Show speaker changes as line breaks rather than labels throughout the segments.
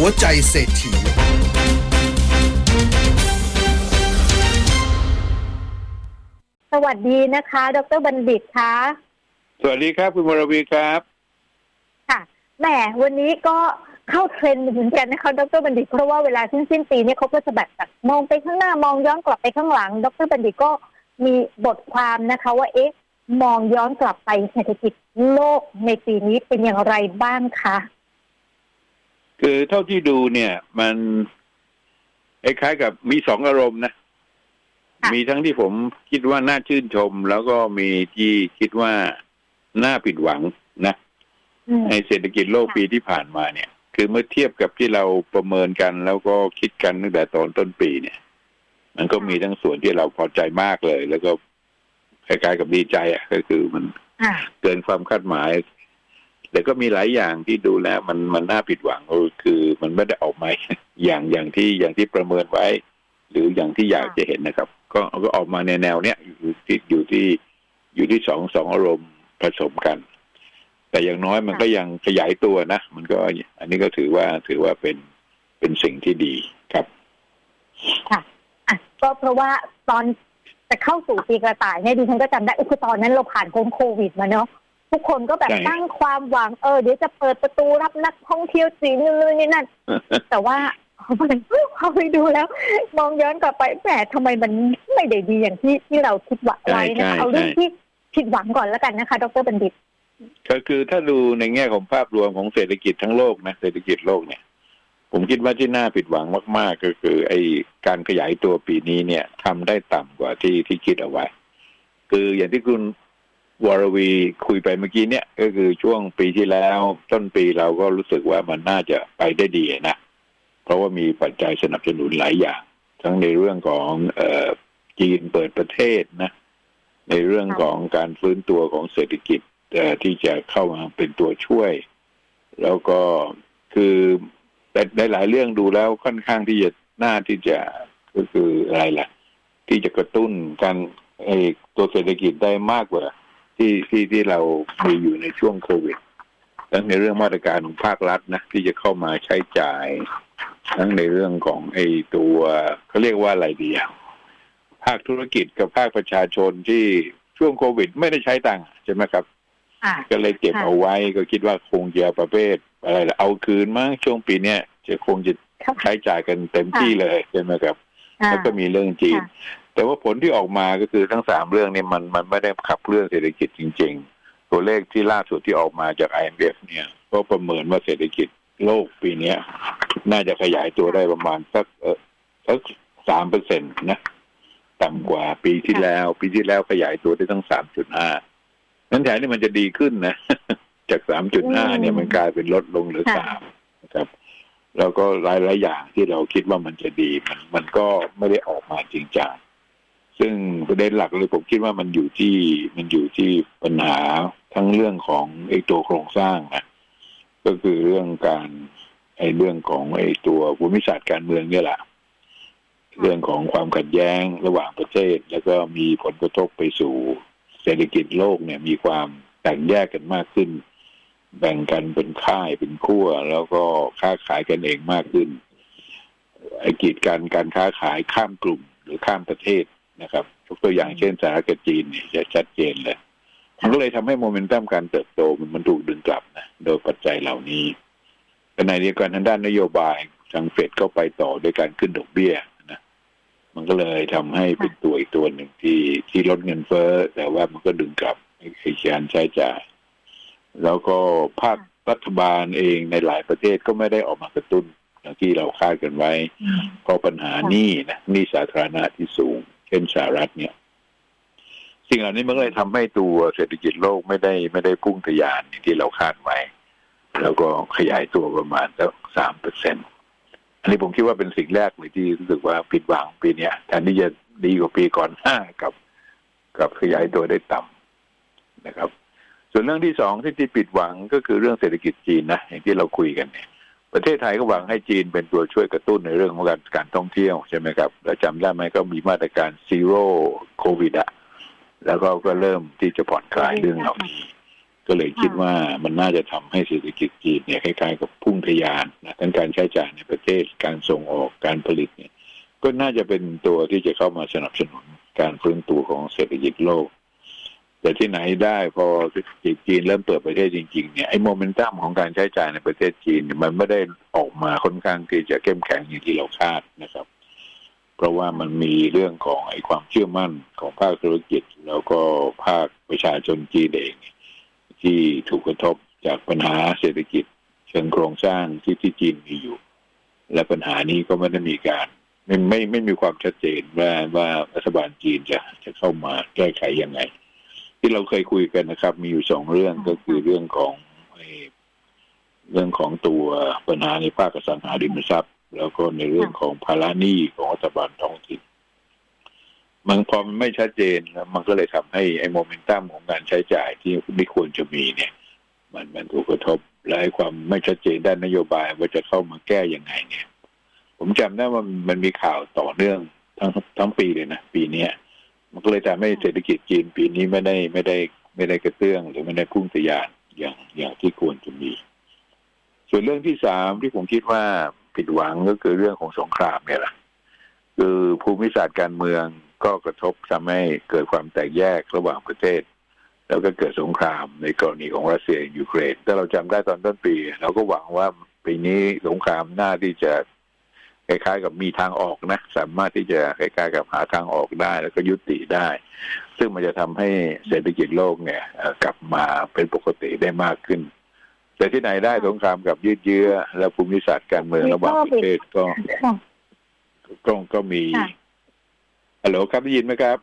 หัวใจเศรษฐี
สวัสดีนะคะ ดรบัณฑิตคะ
สวัสดีครับคุณวรวีครับ
ค่ะแหมวันนี้ก็เข้าเทรนด์เหมือนกันนะคะดรบัณฑิต เพราะว่าเวลาสิ้นสิ้นปีเนี่ยเขาก็จะแบบแบบมองไปข้างหน้ามองย้อนกลับไปข้างหลัง ดรบัณฑิตก็มีบทความนะคะว่าเอ๊ะมองย้อนกลับไปเศรษฐกิจโลกในปีนี้เป็นอย่างไรบ้างคะ
คือเท่าที่ดูเนี่ย มันคล้ายๆกับมีสองอารมณ์นะ
ค่ะ
มีทั้งที่ผมคิดว่าน่าชื่นชม แล้วก็มีที่คิดว่าน่าผิดหวังนะ
อืม
ในเศรษฐกิจโลก
ค่ะ
ปีที่ผ่านมาเนี่ย คือเมื่อเทียบกับที่เราประเมินกัน แล้วก็คิดกันตั้งแต่ตอนต้นปีเนี่ย มันก็มีทั้งส่วนที่เราพอใจมากเลย แล้วก็คล้ายๆกับดีใจอะ ก็คือมัน
อ่า
เกินความคาดหมาย แต่ก็มีหลายอย่างที่ดูแล้วมันมันน่าผิดหวังก็คือมันไม่ได้ออกมาอย่างอย่างที่อย่างที่ประเมินไว้ หรืออย่างที่อยาก
ค่ะ
จะเห็นนะครับ ก็ก็ออกมาในแนวเนี้ยอยู่ที่อยู่ที่อยู่ที่สองสองอารมณ์ผสมกัน แต่อย่างน้อยมันก็ยังขยายตัวนะมันก็อันนี้ก็ถือว่าถือว่าเป็นเป็นสิ่งที่ดีครับ
ค่ะอะก็เพราะว่าตอนจะเข้าสู่ปีกระต่ายเนี่ยดิฉันก็จำได้อุยคือตอนนั้นเราผ่านพ้นโควิดมาเนาะ ทุกคนก็แบบ
ใช่
ตั้งความหวังเออเดี๋ยวจะเปิดประตูรับนักท่องเที่ยวจีนนู่นนี่นั่น แต่ว่าพอไปพอไปดูแล้ว มองย้อนกลับไปแหมทำไมมันไม่ได้ดีอย่างที่ที่เราคิดหวังไว้นะ
ใช่
คะเอาเรื่อง
ใช่
ที่ผิดหวังก่อนแล้วกันนะคะ ดรบัณฑิต
ก็คือถ้าดูในแง่ของภาพรวมของเศรษฐกิจทั้งโลกนะเศรษฐกิจโลกเนี่ย ผมคิดว่าที่น่าผิดหวังมาก ๆ ก็คือ ไอ้การขยายตัวปีนี้เนี่ยทำได้ต่ำกว่าที่ที่คิดเอาไว้ คืออย่างที่คุณ วรวีคุยไปเมื่อกี้เนี่ยก็คือช่วงปีที่แล้ว ต้นปีเราก็รู้สึกว่ามันน่าจะไปได้ดีนะ เพราะว่ามีปัจจัยสนับสนุนหลายอย่าง ทั้งในเรื่องของเออจีนเปิดประเทศนะ ในเรื่องของการฟื้นตัวของเศรษฐกิจเอ่อที่จะเข้ามาเป็นตัวช่วย แล้วก็คือแต่ในหลายเรื่องดูแล้วค่อนข้างที่จะน่าที่จะก็คืออะไรล่ะ ที่จะกระตุ้นการไอ้ตัวเศรษฐกิจได้มากกว่า ที่ที่ที่เรามีอยู่ในช่วงโควิด ทั้งในเรื่องมาตรการของภาครัฐนะที่จะเข้ามาใช้จ่าย ทั้งในเรื่องของไอ้ตัวเขาเรียกว่าอะไรดีอะภาคธุรกิจกับภาคประชาชนที่ช่วงโควิด ไม่ได้ใช้ตังค์ใช่ไหมครับ
อ่า
ก็เลยเก็บ
ค่ะ
เอาไว้ก็คิดว่าคงจะประเภทอะไรล่ะเอาคืนมั้งช่วงปีเนี้ยจะคงจะ
ค่ะ
ใช้จ่ายกันเต็มที่เลยใช่ไหมครับ
อ่า
แล้วก็มีเรื่องจีน
ค่ะ
แต่ว่าผลที่ออกมาก็คือทั้งสามเรื่องเนี่ยมันมันไม่ได้ขับเคลื่อนเศรษฐกิจจริง ๆ ตัวเลขที่ล่าสุดที่ออกมาจาก IMF เนี่ย ก็ประเมินว่าเศรษฐกิจโลกปีเนี้ยน่าจะขยายตัวได้ประมาณสักเออสักสามเปอร์เซ็นต์นะต่ำกว่าปีที่แล้ว ปีที่แล้วขยายตัวได้ตั้งสามจุดห้านั้นแทนที่มันจะดีขึ้นนะ จากสามจุดห้าเนี่ยมันกลายเป็นลดลงเหลือ
ค่ะ
สามนะครับ แล้วก็หลายหลายๆอย่างที่เราคิดว่ามันจะดีมันมันก็ไม่ได้ออกมาจริงจัง ซึ่งประเด็นหลักเลยผมคิดว่ามันอยู่ที่มันอยู่ที่ปัญหาทั้งเรื่องของไอ้ตัวโครงสร้างนะก็คือเรื่องการไอ้เรื่องของไอ้ตัวภูมิศาสตร์การเมืองเนี่ยแหละเรื่องของความขัดแย้งระหว่างประเทศ แล้วก็มีผลกระทบไปสู่เศรษฐกิจโลกเนี่ยมีความแตกแยกกันมากขึ้น แบ่งกันเป็นค่ายเป็นขั้วแล้วก็ค้าขายกันเองมากขึ้นไอ้กิจการการค้าขายข้ามกลุ่มหรือข้ามประเทศ นะครับยกตัวอย่างเช่นสหรัฐกับจีนเนี่ยจะชัดเจนเลยมันก็เลยทำให้โมเมนตัมการเติบโตมันมันถูกดึงกลับนะโดยปัจจัยเหล่านี้แต่ในเดียวกันทางด้านนโยบายทางเฟดก็ไปต่อด้วยการขึ้นดอกเบี้ยนะมันก็เลยทำให้เป็นตัวอีกตัวหนึ่งที่ที่ลดเงินเฟ้อแต่ว่ามันก็ดึงกลับไอ้การใช้จ่าย แล้วก็ภาครัฐบาลเองในหลายประเทศก็ไม่ได้ออกมากระตุ้นอย่างที่เราคาดกันไว้
อืม
เพราะปัญหาหนี้นะหนี้สาธารณะที่สูง เช่นสหรัฐเนี่ย สิ่งเหล่านี้มันก็เลยทำให้ตัวเศรษฐกิจโลกไม่ได้ไม่ได้พุ่งทะยานอย่างที่เราคาดไว้ แล้วก็ขยายตัวประมาณสักสามเปอร์เซ็นอันนี้ผมคิดว่าเป็นสิ่งแรกเลยที่รู้สึกว่าผิดหวังปีเนี้ยแทนที่จะดีกว่าปีก่อนหน้ากับ กับขยายตัวได้ต่ำนะครับ ส่วนเรื่องที่สองที่ที่ผิดหวังก็คือเรื่องเศรษฐกิจจีนนะอย่างที่เราคุยกันเนี่ย ประเทศไทยก็หวังให้จีนเป็นตัวช่วยกระตุ้นในเรื่องของการการท่องเที่ยวใช่ไหมครับแล้วจำได้ไหมก็มีมาตรการซีโร่โควิดอะแล้วก็ก็เริ่มที่จะผ่อนคลายเรื่องเหล่านี้ก็เลยคิดว่ามันน่าจะทำให้เศรษฐกิจจีนเนี่ยคล้ายๆกับพุ่งทะยานนะทั้งการใช้จ่ายในประเทศการส่งออกการผลิตเนี่ย ก็น่าจะเป็นตัวที่จะเข้ามาสนับสนุนการฟื้นตัวของเศรษฐกิจโลก แต่ที่ไหนได้พอจีนเริ่มเปิดประเทศจริงๆเนี่ยไอ้โมเมนตัมของการใช้จ่ายในประเทศจีนมันไม่ได้ออกมาค่อนข้างที่จะเข้มแข็งอย่างที่เราคาดนะครับ เพราะว่ามันมีเรื่องของไอ้ความเชื่อมั่นของภาคธุรกิจ แล้วก็ภาคประชาชนจีนเอง ที่ถูกกระทบจากปัญหาเศรษฐกิจ เชิงโครงสร้างที่ที่จีนมีอยู่ และปัญหานี้ก็ไม่ได้มีการไม่ไม่ไม่มีความชัดเจนว่าว่ารัฐบาลจีนจะจะเข้ามาแก้ไขยังไง ที่เราเคยคุยกันนะครับ มีอยู่สองเรื่องก็คือเรื่องของไอ้เรื่องของตัวปัญหาในภาคอสังหาริมทรัพย์ แล้วก็ในเรื่องของภาระหนี้ของรัฐบาลท้องถิ่นมันพอมันไม่ชัดเจนแล้วมันก็เลยทำให้ไอ้โมเมนตัมของการใช้จ่ายที่ไม่ควรจะมีเนี่ย มันมันถูกกระทบ และไอ้ความไม่ชัดเจนด้านนโยบายว่าจะเข้ามาแก้ยังไงเนี่ย ผมจำได้ว่ามันมีข่าวต่อเนื่องทั้งทั้งปีเลยนะปีเนี้ย มันก็เลยทำให้เศรษฐกิจจีนปีนี้ไม่ได้ไม่ได้ไม่ได้กระเตื้อง หรือไม่ได้พุ่งทะยานอย่างอย่างที่ควรจะมี ส่วนเรื่องที่สามที่ผมคิดว่าผิดหวังก็คือเรื่องของสงครามเนี่ยแหละคือภูมิศาสตร์การเมืองก็กระทบทำให้เกิดความแตกแยกระหว่างประเทศ แล้วก็เกิดสงครามในกรณีของรัสเซียยูเครนถ้าเราจำได้ตอนต้นปี เราก็หวังว่าปีนี้สงครามน่าที่จะ คล้ายๆ กับมีทางออกนะ สามารถที่จะคล้ายๆ กับหาทางออกได้แล้วก็ยุติได้ ซึ่งมันจะทำให้เศรษฐกิจโลกเนี่ยเอ่อกลับมาเป็นปกติได้มากขึ้น แต่ที่ไหนได้สงครามกับยืดเยื้อ และภูมิศาสตร์การเมืองระหว่างประเทศก็
ค่ะ
ก็ก็มี
ค่ะ
ฮัลโหลครับได้ยินไหมครับ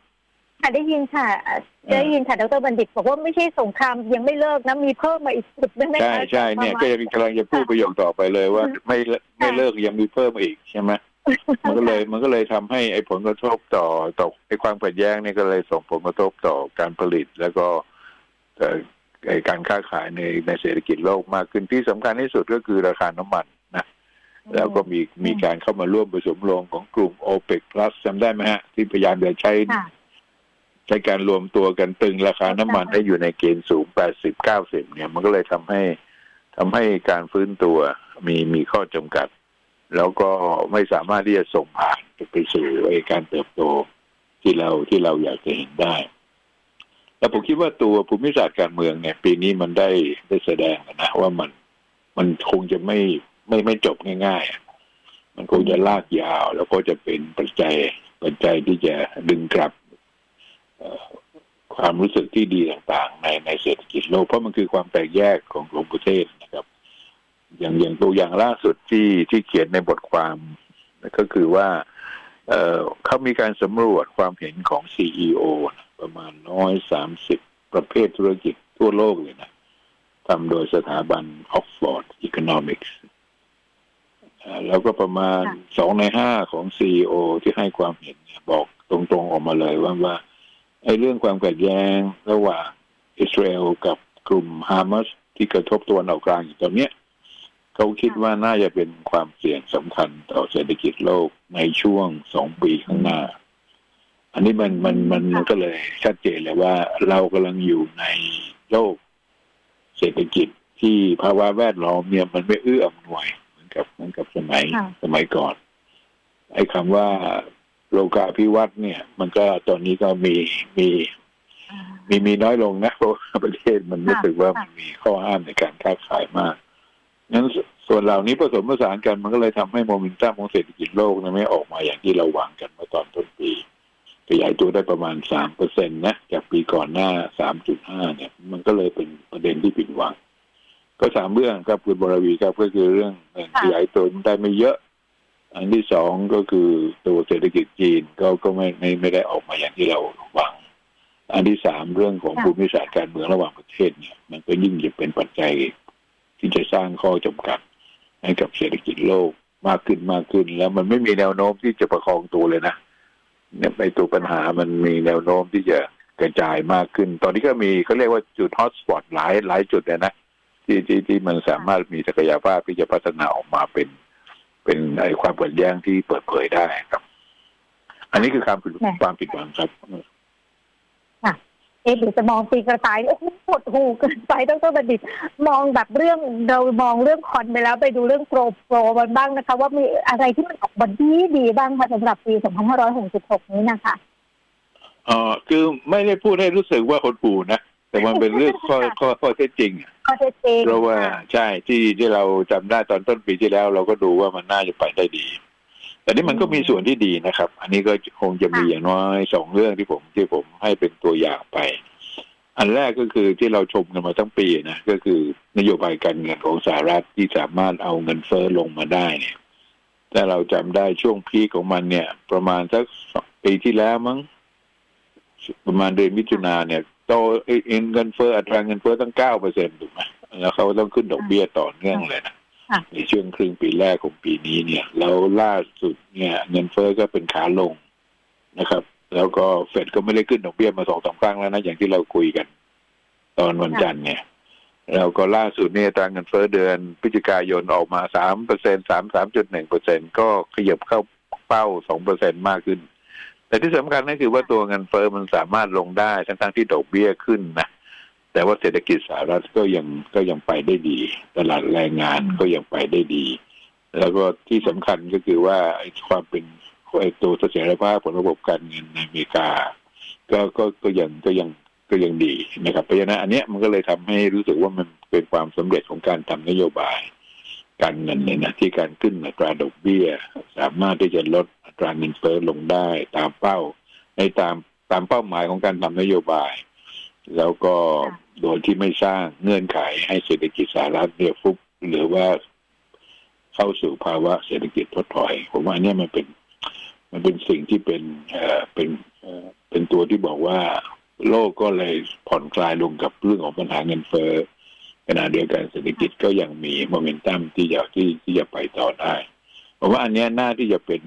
ค่ะได้ยินค่ะเอ่อได้ยินค่ะดรบัณฑิตบอกว่าไม่ใช่สงครามยังไม่เลิกนะมีเพิ่มมาอีกสุดได้ไหมคะ
ใช่ใช่เนี่ย
ประมาณ
ก็ยังกำลังจะพูดประโยคต่อไปเลยว่าไม่ไม่เลิกยังมีเพิ่มมาอีกใช่ไหมมันก็เลยมันก็เลยทำให้ไอ้ผลกระทบต่อต่อไอ้ความขัดแย้งเนี่ยก็เลยส่งผลกระทบต่อการผลิตแล้วก็เอ่อไอ้การค้าขายในในเศรษฐกิจโลกมากขึ้นที่สำคัญที่สุดก็คือราคาน้ำมันนะแล้วก็มีมีการเข้ามาร่วมผสมลงของกลุ่ม o p e c plus จำได้ไหมฮะ ที่พยายามจะใช้
ค่ะ
ใช้การรวมตัวกันตึงราคาน้ำมัน
ค่ะ
ให้อยู่ในเกณฑ์สูง 80 90 เนี่ย มันก็เลยทำให้ทำให้การฟื้นตัวมีมีข้อจำกัด แล้วก็ไม่สามารถที่จะส่งผ่านไปสู่ไอ้การเติบโตที่เราที่เราอยากจะเห็นได้ แล้วผมคิดว่าตัวภูมิศาสตร์การเมืองเนี่ย ปีนี้มันได้ได้แสดงนะว่ามันมันคงจะไม่ไม่ไม่จบง่ายๆ มันคงจะลากยาว แล้วก็จะเป็นปัจจัยปัจจัยที่จะดึงกลับ ความรู้สึกที่ดีต่างๆ ในในเศรษฐกิจโลก เพราะมันคือความแตกแยกของกลุ่มประเทศนะครับ อย่างอย่างตัวอย่างล่าสุดที่ที่เขียนในบทความก็คือว่าเอ่อเขามีการสำรวจความเห็นของ CEO นะประมาณน้อยสามสิบประเภทธุรกิจทั่วโลกเลยนะทำโดยสถาบัน Oxford Economics เอ่อแล้วก็ประมาณ
ค่ะ
สองในห้าของ CEO ที่ให้ความเห็นเนี่ยบอกตรงๆออกมาเลยว่าว่า ไอ้เรื่องความขัดแย้งระหว่างอิสราเอลกับกลุ่มฮามาสที่กระทบตัวนออกกลางอยู่ตอนเนี้ยเขาคิดว่าน่าจะเป็นความเสี่ยงสำคัญต่อเศรษฐกิจโลกในช่วงสองปีข้างหน้า อันนี้มันมันมันมันก็เลยชัดเจนเลยว่าเรากำลังอยู่ในโลกเศรษฐกิจที่ภาวะแวดล้อมเนี่ยมันไม่เอื้ออำนวยเหมือนกับเหมือนกับสมัย
ค่ะ
สมัยก่อน ไอ้คำว่า โลกาภิวัตน์เนี่ย มันก็ตอนนี้ก็มีมี
อ่า
มีมีน้อยลงนะเพราะว่าประเทศมันรู้สึกว่า
ค่ะ
มันมีข้อห้ามในการค้าขายมากงั้นสส่วนเหล่านี้ผสมผสานกันมันก็เลยทำให้โมเมนตัมของเศรษฐกิจโลกเนี่ยไม่ออกมาอย่างที่เราหวังกันเมื่อตอนต้นปีขยายตัวได้ประมาณสามเปอร์เซ็นตนะจากปีก่อนหน้าสามจุดห้าเนี่ย มันก็เลยเป็นประเด็นที่ผิดหวัง ก็สามเรื่องครับคุณบรวีครับก็คือเรื่องหนึ่ง
ค่ะ
ขยายตัวได้ไม่เยอะ อันที่สองก็คือตัวเศรษฐกิจจีนก็ก็ไม่ไม่ไม่ได้ออกมาอย่างที่เราหวัง อันที่สามเรื่องของ
ค่ะ
ภูมิศาสตร์การเมืองระหว่างประเทศเนี่ย มันก็ยิ่งจะเป็นปัจจัยที่จะสร้างข้อจำกัดให้กับเศรษฐกิจโลกมากขึ้นมากขึ้น แล้วมันไม่มีแนวโน้มที่จะประคองตัวเลยนะเนี่ยไปตัวปัญหามันมีแนวโน้มที่จะกระจายมากขึ้น ตอนนี้ก็มีเขาเรียกว่าจุดฮอตสปอตหลายหลายจุดเลยนะที่ที่ที่มันสามารถมีศักยภาพที่จะพัฒนาออกมาเป็น เป็นไอความขัดแย้งที่เปิดเผยได้ครับ อันนี้คือความผิด
ค่ะ
ความผิดหวังครับ
เอ๊ะหรือจะมองปีกระต่ายโอ้โหหดหูเกินไปดรบัณฑิต มองแบบเรื่องเรามองเรื่องคอนไปแล้วไปดูเรื่องโปรโปรมันบ้างนะคะ ว่ามีอะไรที่มันออกมาดีดีบ้างคะสำหรับปี 2566 นี้นะคะ
เออคือไม่ได้พูดให้รู้สึกว่าหดหู่นะ แต่มันเป็นเรื่องข้อข้อข้อเท็จจริงอะ
ข้อเท็จจริง
เพราะว่าใช่ที่ที่เราจำได้ตอนต้นปีที่แล้ว เราก็ดูว่ามันน่าจะไปได้ดี แต่นี่มันก็มีส่วนที่ดีนะครับ อันนี้ก็คงจะมีอย่างน้อยสองเรื่องที่ผมที่ผมให้เป็นตัวอย่างไป อันแรกก็คือที่เราชมกันมาทั้งปีนะก็คือนโยบายการเงินของสหรัฐที่สามารถเอาเงินเฟ้อลงมาได้เนี่ยถ้าเราจำได้ช่วงพีคของมันเนี่ย ประมาณสักสองปีที่แล้วมั้งประมาณเดือนมิถุนาเนี่ย โตเอ้ยเงินเฟ้ออัตราเงินเฟ้อตั้งเก้าเปอร์เซ็นต์ถูกไหมแล้วเขาต้องขึ้นดอกเบี้ยต่อเนื่องเลยนะ
ค่ะ
ในช่วงครึ่งปีแรกของปีนี้เนี่ย แล้วล่าสุดเนี่ย เงินเฟ้อก็เป็นขาลงนะครับ แล้วก็เฟดก็ไม่ได้ขึ้นดอกเบี้ยมาสองสามครั้งแล้วนะอย่างที่เราคุยกัน ตอนวันจันทร์เนี่ยแล้วก็ล่าสุดเนี่ยอัตราเงินเฟ้อเดือนพฤศจิกายนออกมาสามเปอร์เซ็นสามสามจุดหนึ่งเปอร์เซ็นก็ขยับเข้าเป้าสองเปอร์เซ็นมากขึ้น แต่ที่สำคัญก็คือว่าตัวเงินเฟ้อมันสามารถลงได้ทั้งๆที่ดอกเบี้ยขึ้นนะแต่ว่าเศรษฐกิจสหรัฐก็ยังก็ยังไปได้ดี ตลาดแรงงานก็ยังไปได้ดี แล้วก็ที่สำคัญก็คือว่าไอ้ความเป็นไอ้ตัวเสถียรภาพของระบบการเงินในอเมริกา ก็ก็ก็ยังก็ยังก็ยังดีนะครับเพราะฉะนั้นอันเนี้ยมันก็เลยทำให้รู้สึกว่ามันเป็นความสำเร็จของการทำนโยบาย การเงินเนี่ยนะที่การขึ้นอัตราดอกเบี้ย สามารถที่จะลดอัตราเงินเฟ้อลงได้ตามเป้า ในตามตามเป้าหมายของการทำนโยบาย แล้วก็
ค่ะ
โดยที่ไม่สร้างเงื่อนไขให้เศรษฐกิจสหรัฐเนี่ยฟุบหรือว่าเข้าสู่ภาวะเศรษฐกิจถดถอย ผมว่าอันเนี้ยมันเป็น มันเป็นสิ่งที่เป็นเอ่อเป็นเอ่อเป็นตัวที่บอกว่า โลกก็เลยผ่อนคลายลงกับเรื่องของปัญหาเงินเฟ้อ ขณะเดียวกันเศรษฐกิจก็ยังมีโมเมนตัมที่จะที่ที่จะไปต่อได้ผมว่าอันเนี้ยน่าที่จะเป็น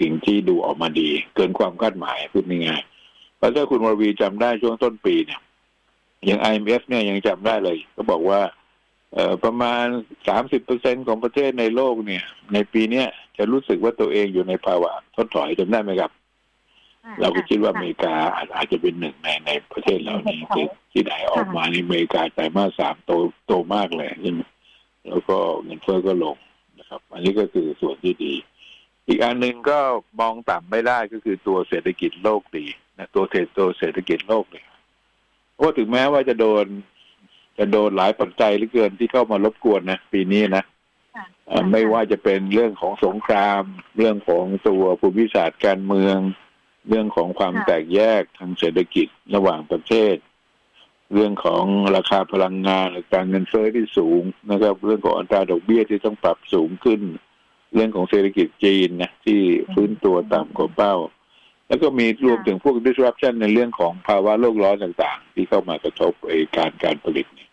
สิ่งที่ดูออกมาดี เกินความคาดหมายพูดง่ายๆเพราะถ้าคุณวรวีจำได้ช่วงต้นปีเนี่ยอย่าง IMF เนี่ยยังจำได้เลย ก็บอกว่า เอ่อประมาณสามสิบเปอร์เซ็นของประเทศในโลกเนี่ย ในปีเนี้ยจะรู้สึกว่าตัวเองอยู่ในภาวะถดถอยจำได้ไหมครับ เราก็คิดว่าอเมริกาอาจอาจจะเป็นหนึ่งในในประเทศเหล่านี้ที่ที่ไหนออกมาในอเมริกาไตรมาสสามโตโตมากเลยใช่ไหมแล้วก็เงินเฟ้อก็ลงนะครับ อันนี้ก็คือส่วนที่ดี อีกอันหนึ่งก็มองต่ำไม่ได้ก็คือตัวเศรษฐกิจโลกดีนะตัวเศรษตัวเศรษฐกิจโลกเนี่ยเพราะว่าถึงแม้ว่าจะโดน จะโดนหลายปัจจัยเหลือเกินที่เข้ามารบกวนนะปีนี้นะ
ค่ะ
เอ่อไม่ว่าจะเป็นเรื่องของสงคราม เรื่องของตัวภูมิศาสตร์การเมือง เรื่องของความ
ค่ะ
แตกแยกทางเศรษฐกิจระหว่างประเทศ เรื่องของราคาพลังงานการเงินเฟ้อที่สูงนะครับ เรื่องของอัตราดอกเบี้ยที่ต้องปรับสูงขึ้น เรื่องของเศรษฐกิจจีนนะที่ฟื้นตัวต่ำกว่าเป้า แล้วก็มีรวมถึงพวก disruption ในเรื่องของภาวะโลกร้อนต่างๆ ที่เข้ามากระทบไอ้การการผลิตเนี่ย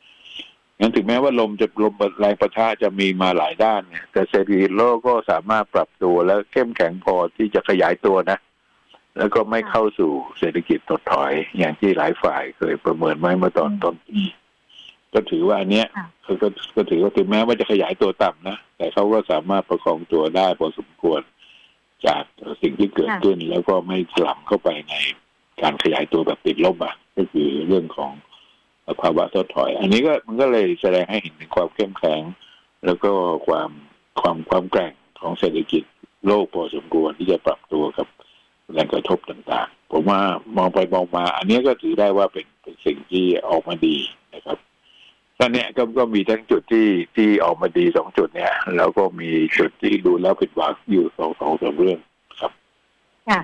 งั้นถึงแม้ว่าลมจะลมแรงประทะจะมีมาหลายด้านเนี่ยแต่เศรษฐกิจโลกก็สามารถปรับตัวและเข้มแข็งพอที่จะขยายตัวนะ แล้วก็ไม่เข้าสู่เศรษฐกิจถดถอย อย่างที่หลายฝ่ายเคยประเมินไว้เมื่อตอนต้นปีก็ถือว่าอันเนี้ย
ค่ะ
เขาก็ก็ถือว่าถึงแม้ว่าจะขยายตัวต่ำนะ แต่เขาก็สามารถประคองตัวได้พอสมควรจากสิ่งที่เกิด
ค่ะ
ขึ้น แล้วก็ไม่ถล่มเข้าไปในการขยายตัวแบบติดลบอะก็คือเรื่องของภาวะถดถอย อันนี้ก็มันก็เลยแสดงให้เห็นถึงความเข้มแข็ง แล้วก็ความความความแกร่งของเศรษฐกิจโลกพอสมควรที่จะปรับตัวกับ แรงกระทบต่างๆ ผมว่ามองไปมองมา อันนี้ก็ถือได้ว่าเป็นเป็นสิ่งที่ออกมาดีนะครับตอนเนี้ยก็ก็มีทั้งจุดที่ที่ออกมาดีสองจุดเนี่ย แล้วก็มีจุดที่ดูแล้วผิดหวังอยู่สองสองสามเรื่องครับ
ค่ะ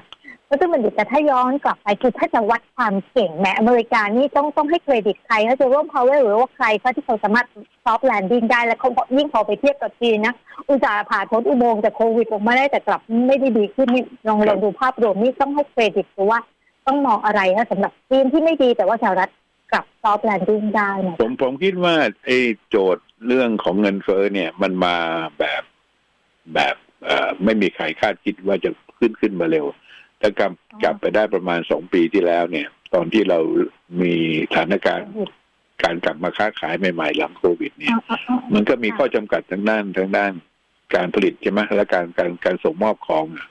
ดรบัณฑิตแต่ถ้าย้อนกลับไปคือถ้าจะวัดความเก่งแหม้อเมริกานี่ต้องต้องให้เครดิตใครเขาจะร่วมพาวเวอร์หรือว่าใครเขาที่เขาสามารถซอฟต์แลนดิ้งได้แล้วเขายิ่งพอไปเทียบกับจีนนะอุตสาห์ผ่านพ้นอุโมงค์จากโควิดออกมาได้แต่กลับไม่ได้ดีขึ้นนี่ลองลองดูภาพรวมนี่ต้องให้เครดิตหรือว่าต้องมองอะไรคะสำหรับจีนที่ไม่ดีแต่ว่าสหรัฐกลับซอฟต์แลนดิ้งได้เนี่ย
ผมผมคิดว่าไอ้โจทย์เรื่องของเงินเฟ้อเนี่ย มันมาแบบแบบเอ่อไม่มีใครคาดคิดว่าจะขึ้นขึ้นมาเร็ว ถ้ากลับกลับไปได้ประมาณสองปีที่แล้วเนี่ย ตอนที่เรามีสถานการณ์การกลับมาค้าขายใหม่ๆหลังโควิด เนี่ย มันก็มีข้อจำกัดทางด้านทางด้านการผลิตใช่ไหมและการการการส่งมอบของอะ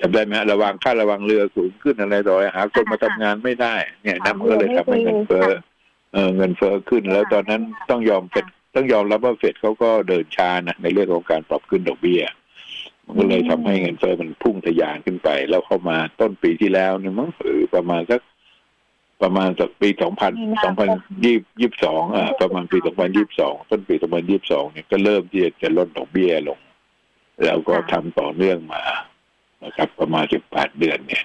จำได้ไหมฮะระวังค่าระวังเรือสูงขึ้นอะไรต่ออะไรหาคนมาทำงานไม่ได้ เนี่ยนั่นก็เลยทำให้เงินเฟ้อเออเงินเฟ้อขึ้น แล้วตอนนั้นต้องยอมเฟดต้องยอมรับว่าเฟดเขาก็เดินช้านะในเรื่องของการปรับขึ้นดอกเบี้ย มันก็เลยทำให้เงินเฟ้อมันพุ่งทะยานขึ้นไป แล้วเข้ามาต้นปีที่แล้วเนี่ยมั้งหรือประมาณสักประมาณสักปีสองพันสองพันยี่ยี่สองอ่าประมาณปีสองพันยี่สองต้นปีสองพันยี่สองเนี่ยก็เริ่มที่จะลดดอกเบี้ยลง แล้วก็ทำต่อเนื่องมานะครับประมาณสิบแปดเดือนเนี่ย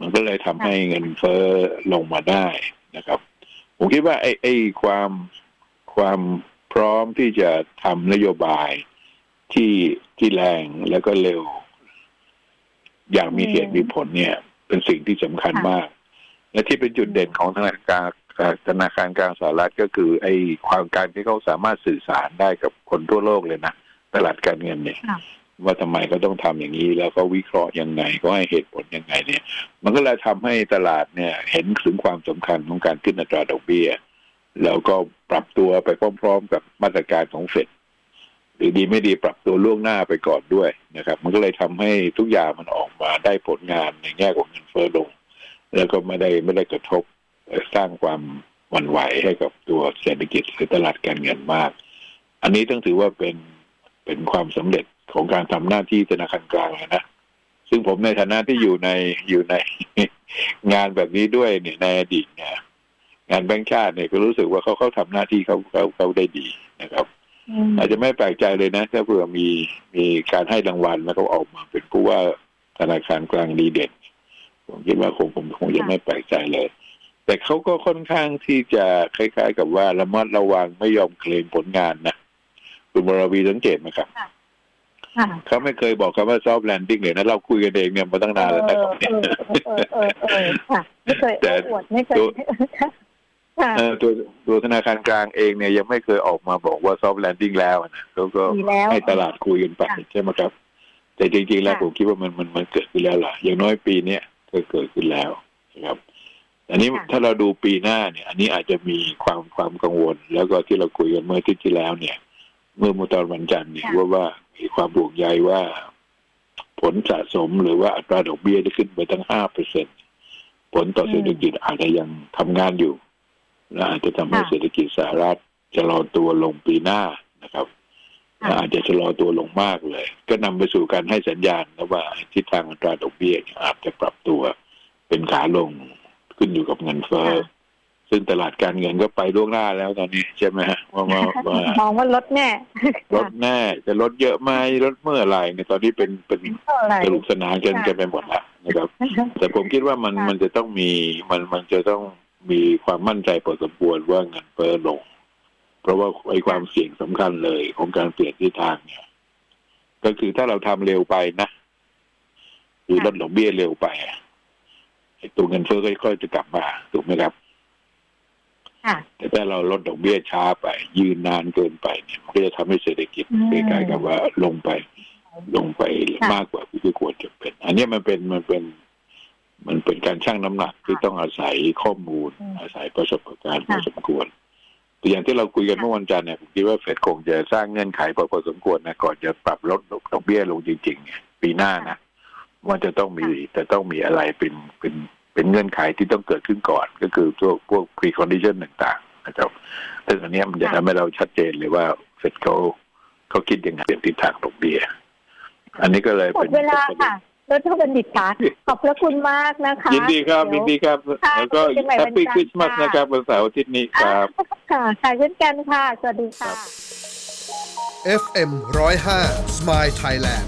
มันก็เลยทำให้เงินเฟ้อลงมาได้นะครับ ผมคิดว่าไอ้ไอ้ความความพร้อมที่จะทำนโยบาย ที่ที่แรงแล้วก็เร็ว อย่างมีเหตุมีผลเนี่ย เป็นสิ่งที่สำคัญมาก และที่เป็นจุดเด่นของธนาคารธนาคารกลางสหรัฐก็คือ ไอ้ความการที่เขาสามารถสื่อสารได้กับคนทั่วโลกเลยนะตลาดการเงินเนี่ย
ค่ะ
ว่าทำไมเขาต้องทำอย่างนี้ แล้วก็วิเคราะห์ยังไง ก็ให้เหตุผลยังไงเนี่ย มันก็เลยทำให้ตลาดเนี่ย เห็นถึงความสำคัญของการขึ้นอัตราดอกเบี้ย แล้วก็ปรับตัวไปพร้อม ๆ กับมาตรการของเฟด หรือดีไม่ดีปรับตัวล่วงหน้าไปก่อนด้วยนะครับ มันก็เลยทำให้ทุกอย่างมันออกมาได้ผลงานในแง่ของเงินเฟ้อลง แล้วก็ไม่ได้ไม่ได้กระทบสร้างความหวั่นไหวให้กับตัวเศรษฐกิจหรือตลาดการเงินมาก อันนี้ต้องถือว่าเป็นเป็นความสำเร็จของการทำหน้าที่ธนาคารกลางนะซึ่งผมในฐานะที่อยู่ในอยู่ในงานแบบนี้ด้วยเนี่ยในอดีตเนี่ยงานแบงค์ชาติเนี่ยก็รู้สึกว่าเขาเขาทำหน้าที่เขาเขาเขาได้ดีนะครับ
อืม
อาจจะไม่แปลกใจเลยนะ ถ้าเผื่อมีมีการให้รางวัลแล้วเขาออกมาเป็นผู้ว่าธนาคารกลางดีเด่นผมคิดว่าคงผมคงจะไม่แปลกใจเลย แต่เขาก็ค่อนข้างที่จะคล้าย ๆ กับว่าระมัดระวังไม่ยอมเคลมผลงานนะคุณบรวีสังเกตไหมครับ
ค่ะ
เขาไม่เคยบอกคำว่าซอฟต์แลนดิ้งเลยนะ เราคุยกันเองเนี่ยมาตั้งนานแล้วนะ
เอ
ครับ
อเออเออเออเออค่ะไม่เคย
แต่
อวดไม่เคย
ตัว
ค่ะ
เออตัวตัวธนาคารกลางเองเนี่ยยังไม่เคยออกมาบอกว่าซอฟต์แลนดิ้งแล้วนะเขาก็
ดีแล้ว
ให้ตลาดคุยกันไป
ค่ะ
ใช่ไหมครับ แต่จริงๆแล้ว
ค่ะ
ผมคิดว่ามันมันมันเกิดขึ้นแล้วล่ะ อย่างน้อยปีเนี้ยก็เกิดขึ้นแล้วนะครับอันนี้ถ้าเราดูปีหน้าเนี่ย อันนี้อาจจะมีความความกังวล แล้วก็ที่เราคุยกันเมื่ออาที่ที่แล้วเนี่ย เมื่อเมื่อตอนวันจันทร์เนี่ยว่าว่ามีความห่วงใยว่า ผลสะสมหรือว่าอัตราดอกเบี้ยจะขึ้นไปตั้งห้าเปอร์เซ็นผลต่อเศรษฐกิจอาจจะยังทำงานอยู่และ อาจจะทำให้
ค่ะ
เศรษฐกิจสหรัฐชะลอตัวลงปีหน้านะครับ
ค่ะ
และอาจจะชะลอตัวลงมากเลย ก็นำไปสู่การให้สัญญาณนะว่าทิศทางอัตราดอกเบี้ยเนี่ยอาจจะปรับตัว เป็นขาลงขึ้นอยู่กับเงินเฟ้อ
ค่ะ
ซึ่งตลาดการเงินก็ไปล่วงหน้าแล้วตอนนี้ใช่ไหมฮะว่าว่าว่า
มองว่าลดแน่
ลดแน่ จะลดเยอะไหมลดเมื่อไหร่ในยตอนนี้เป็นเป็น
เท่าไหร่
สรุปสนานกัน
ค่ะ
กันไปหมดแล้วนะครับ แต่ผมคิดว่ามัน
ค่ะ
มันจะต้องมีมันมันจะต้อง มีความมั่นใจพอสมควรว่าเงินเฟ้อลง เพราะว่าไอ้ความเสี่ยงสำคัญเลยของการเปลี่ยนทิศทางเนี่ย ก็คือถ้าเราทำเร็วไปนะหรือลดดอกเบี้ยเร็วไปอะไอ้ตัวเงินเฟ้อก็ค่อยๆจะกลับมาถูกไหมครับ
ค่ะ
แต่ถ้าเราลดดอกเบี้ยช้าไป ยืนนานเกินไปเนี่ยมันก็จะทำให้เศรษฐกิจ
อืม
คล้ายๆกับว่าลงไป ลงไป
ค่ะ
มากกว่าที่ควรจะเป็น อันเนี้ยมันเป็นมันเป็น มันเป็นการชั่งน้ำหนักที่ต้องอาศัยข้อมูล
อืม
อาศัยประสบการณ์พ
ค่ะ
อสมควรแต่อย่างที่เราคุยกัน
ค่ะ
เมื่อวันจันทร์เนี่ยผมคิดว่าเฟดคงจะสร้างเงื่อนไขพอพอสมควรนะก่อนจะปรับลดดอกเบี้ยลงจริงๆเนี่ยปีหน้านะว่าจะต้องมีจะต้องมีอะไรเป็นเป็นเป็นเงื่อนไขที่ต้องเกิดขึ้นก่อน ก็คือพวกพวก precondition ต่างๆนะครับซึ่งอันเนี้ยมันจะ
ค่ะ
ทำให้เราชัดเจนเลยว่าเฟดเขาเขาคิดยังไงเปลี่ยนทิศทางดอกเบี้ย อันนี้ก็เลย
หม
เป็
ด
น
เวลาค่ะ ดรบัณฑิตคะขอบพระคุณมากนะคะ
ยินดีครับ
เยิ
นดีครับ
ค่ะ
แล้วก็
เจอกันใหม่
แฮปปี้
วันจันทร์
คริสต์มาส
ค่ะ
นะครับวันเสาร์อาทิตย์นี้ครับ
ค่ะค่ะเช่นกันค่ะ สวัสดีค่ะ
ครับ
FM 105 Smile Thailand